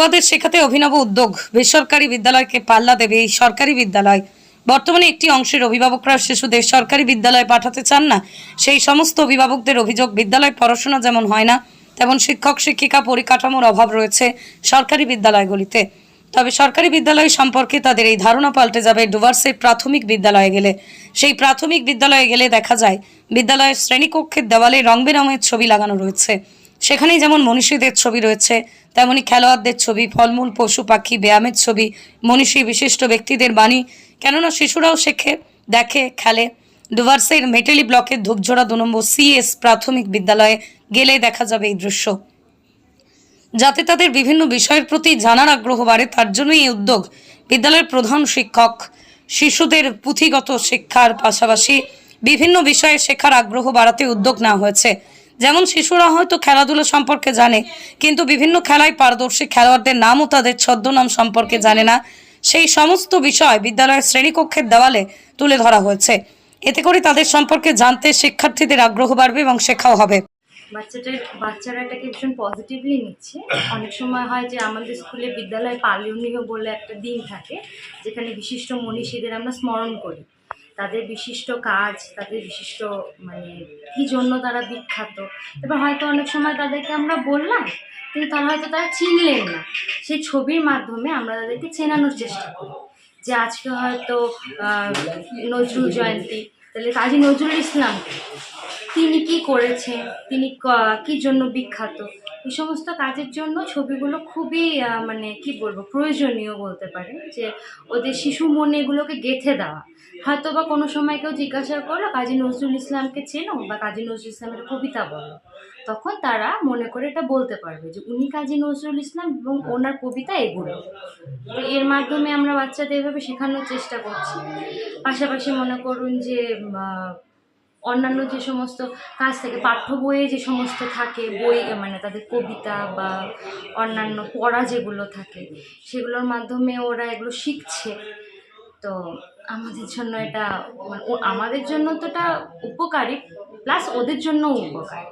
পড়ুয়াদের শেখাতে অভিনব উদ্যোগ। বেসরকারি বিদ্যালয়কে পাল্লা দেবে এই সরকারি বিদ্যালয়। বর্তমানে একটি অংশের অভিভাবকরা শিশুদের সরকারি বিদ্যালয়ে পাঠাতে চান না। সেই সমস্ত অভিভাবকদের অভিযোগ, বিদ্যালয় পড়াশোনা যেমন হয় না, তেমন শিক্ষক, শিক্ষিকা পরিকাঠামোর অভাব রয়েছে সরকারি বিদ্যালয়গুলিতে। তবে সরকারি বিদ্যালয় সম্পর্কে তাদের এই ধারণা পাল্টে যাবে ডুভার্সের প্রাথমিক বিদ্যালয়ে গেলে। সেই প্রাথমিক বিদ্যালয়ে গেলে দেখা যায়, বিদ্যালয়ের শ্রেণীকক্ষের দেওয়ালে রং বেরঙের ছবি লাগানো রয়েছে। সেখানেই যেমন মনীষীদের ছবি রয়েছে, তেমনি খেলোয়াড়দের ছবি, ফলমূল, পশু পাখি, ব্যায়ামের ছবি, মনীষী বিশিষ্ট ব্যক্তিদের বাণী। কেননা শিশুরাও শেখে, দেখে, খেলে। ডুভার্সের মেটেলি ব্লকের ধূপঝোড়া দু নম্বর সিএস প্রাথমিক বিদ্যালয়ে গেলে দেখা যাবে এই দৃশ্য। যাতে তাদের বিভিন্ন বিষয়ের প্রতি জানার আগ্রহ বাড়ে, তার জন্যই এই উদ্যোগ। বিদ্যালয়ের প্রধান শিক্ষক, শিশুদের পুঁথিগত শিক্ষার পাশাপাশি বিভিন্ন বিষয়ে শেখার আগ্রহ বাড়াতে উদ্যোগ নেওয়া হয়েছে। যেমন শিশুরা হয়তো খেলাধুলা সম্পর্কে জানে, কিন্তু বিভিন্ন খেলায় পারদর্শী খেলোয়াড়দের নাম ও তাদের ছদ্মনাম সম্পর্কে জানে না। সেই সমস্ত বিষয় বিদ্যালয়ের শ্রেণীকক্ষের দেওয়ালে তুলে ধরা হয়েছে। এতে করে তাদের সম্পর্কে জানতে শিক্ষার্থীদের আগ্রহ বাড়বে এবং শেখাও হবে। বাচ্চাটার, বাচ্চারা এটাকে ভীষণ পজিটিভলি নিচ্ছে। অনেক সময় হয় যে আমাদের স্কুলে বিদ্যালয়ে পালনীয় বলে একটা দিন থাকে, যেখানে বিশিষ্ট মনীষীদের আমরা স্মরণ করি। তাদের বিশিষ্ট কাজ, তাদের বিশিষ্ট মানে কী জন্য তারা বিখ্যাত? এবার হয়তো অনেক সময় তাদেরকে আমরা বললাম, কিন্তু তারা হয়তো তারা চিনলেন না। সেই ছবির মাধ্যমে আমরা তাদেরকে চেনানোর চেষ্টা করি। যে আজকে হয়তো নজরুল জয়ন্তী, তাহলে কাজী নজরুল ইসলাম তিনি কি করেছেন? তিনি কি জন্য বিখ্যাত? এই সমস্ত কাজের জন্য ছবিগুলো খুবই মানে কি বলব, প্রয়োজনীয় বলতে পারে। যে ওদের শিশু মনে এগুলোকে গেঁথে দেওয়া। হয়তো বা কোনো সময় কেউ জিজ্ঞাসা করল, কাজী নজরুল ইসলামকে চেনো? বা কাজী নজরুল ইসলামের কবিতা বলো। তখন তারা মনে করে এটা বলতে পারবে যে, উনি কাজী নজরুল ইসলাম এবং ওনার কবিতা এগুলো। তো এর মাধ্যমে আমরা বাচ্চাদের এভাবে শেখানোর চেষ্টা করছি। পাশাপাশি মনে করুন যে অন্যান্য যে সমস্ত কাজ থাকে, পাঠ্য বইয়ে যে সমস্ত থাকে, বই মানে তাদের কবিতা বা অন্যান্য পড়া যেগুলো থাকে, সেগুলোর মাধ্যমে ওরা এগুলো শিখছে। তো আমাদের জন্য এটা মানে আমাদের জন্য তো এটা উপকারী, প্লাস ওদের জন্যও উপকারী।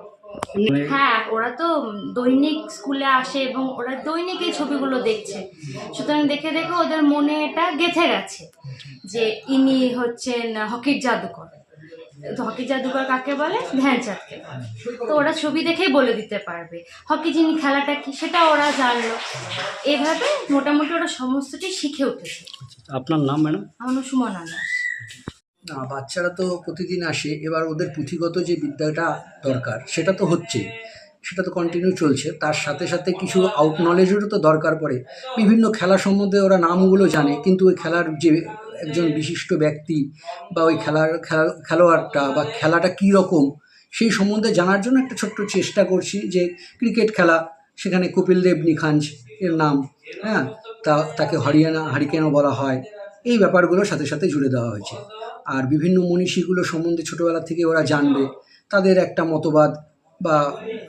হ্যাঁ ওরা তো দৈনিক স্কুলে আসে এবং ওরা দৈনিক এই ছবিগুলো দেখছে। সুতরাং দেখে দেখে ওদের মনে এটা গেঁথে গেছে যে ইনি হচ্ছেন হকির জাদুকর। হকি জাদুকর কাকে বলে? ধ্যানচাঁদকে বলে। তো ওরা ছবি দেখেই বলে দিতে পারবে। হকি যিনি খেলাটা কি সেটা ওরা জানলো। এভাবে মোটামুটি ওরা সমস্তটাই শিখে উঠেছে। আপনার নাম ম্যাডাম? আমার নাম সুমনা দাস। না বাচ্চারা তো প্রতিদিন আসে। এবার ওদের পুঁথিগত যে বিদ্যাটা দরকার সেটা তো হচ্ছেই সেটা তো কন্টিনিউ চলছে। তার সাথে সাথে কিছু আউট নলেজেরও তো দরকার পড়ে। বিভিন্ন খেলা সম্বন্ধে ওরা নামগুলো জানে। কিন্তু ওই খেলার যে একজন বিশিষ্ট ব্যক্তি বা ওই খেলার, খেলা, খেলোয়াড়টা বা খেলাটা কী রকম, সেই সম্বন্ধে জানার জন্য একটা ছোট্ট চেষ্টা করছি যে ক্রিকেট খেলা, সেখানে কপিল দেব নিখাঞ্জ এর নাম হ্যাঁ তা, তাকে হরিয়ানা হারিকেনও বলা হয়, এই ব্যাপারগুলোর সাথে সাথে জুড়ে দেওয়া হয়েছে। আর বিভিন্ন মনীষীগুলো সম্বন্ধে ছোটোবেলা থেকে ওরা জানবে, তাদের একটা মতবাদ বা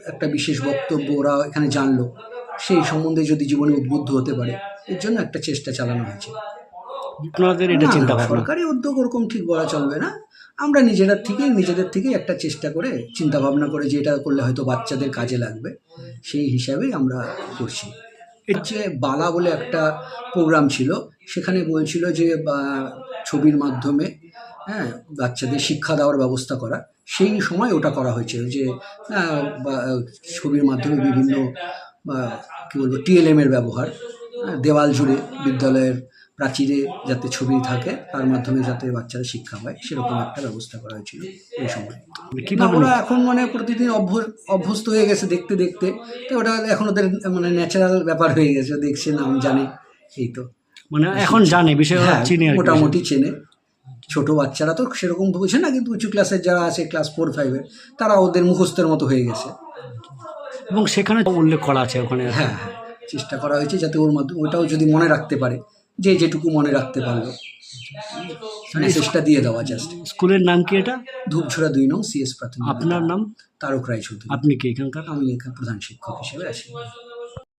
একটা বিশেষ বক্তব্য ওরা এখানে জানলো, সেই সম্বন্ধে যদি জীবনে উদ্বুদ্ধ হতে পারে, এর জন্য একটা চেষ্টা চালানো হয়েছে। আপনাদের এটা চিন্তা ভাবনা সরকারি উদ্যোগ ওরকম ঠিক বলা চলবে না। আমরা নিজেরা থেকেই নিজেদের থেকেই একটা চেষ্টা করে চিন্তা ভাবনা করে যে এটা করলে হয়তো বাচ্চাদের কাজে লাগবে। সেই হিসাবেই আমরা করছি। এর হচ্ছে বালা বলে একটা প্রোগ্রাম ছিল। সেখানে বলছিল যে বা, ছবির মাধ্যমে হ্যাঁ বাচ্চাদের শিক্ষা দেওয়ার ব্যবস্থা করা। সেই সময় ওটা করা হয়েছে যে ছবির মাধ্যমে বিভিন্ন কী বলব টিএলএম এর ব্যবহার হ্যাঁ, দেওয়াল জুড়ে বিদ্যালয়ের প্রাচীরে যাতে ছবি থাকে তার মাধ্যমে যাতে বাচ্চারা শিক্ষা পায় সেরকম একটা ব্যবস্থা করা হয়েছিল এই সময়। ওরা এখন মানে প্রতিদিন অভ্য- অভ্যস্ত হয়ে গেছে দেখতে দেখতে। তো ওটা এখন ওদের মানে ন্যাচারাল ব্যাপার হয়ে গেছে দেখছে নাম জানে এই তো। মানে এখন জানে বিষয় হ্যাঁ চিনি মোটামুটি চেনে। ছোট বাচ্চারা তো সেরকম বোঝে না কিন্তু উঁচু ক্লাসের যারা আছে ক্লাস ফোর ফাইভের তারা ওদের মুখস্থের মতো হয়ে গেছে। এবং সেখানে উল্লেখ করা আছে ওখানে হ্যাঁ হ্যাঁ চেষ্টা করা হয়েছে যাতে ওর মাধ্যমে ওটাও যদি মনে রাখতে পারে। যে যেটুকু মনে রাখতে পারল। মেসেজটা দিয়ে দেওয়া জাস্ট স্কুলের নাম কি এটা? ধূপঝোড়া দুই নং সিএস প্রাথমিক আপনার নাম? তারক রায় চৌধুরী আপনি কি এখানকার? আমি এখানে প্রধান শিক্ষক হিসেবে আছি।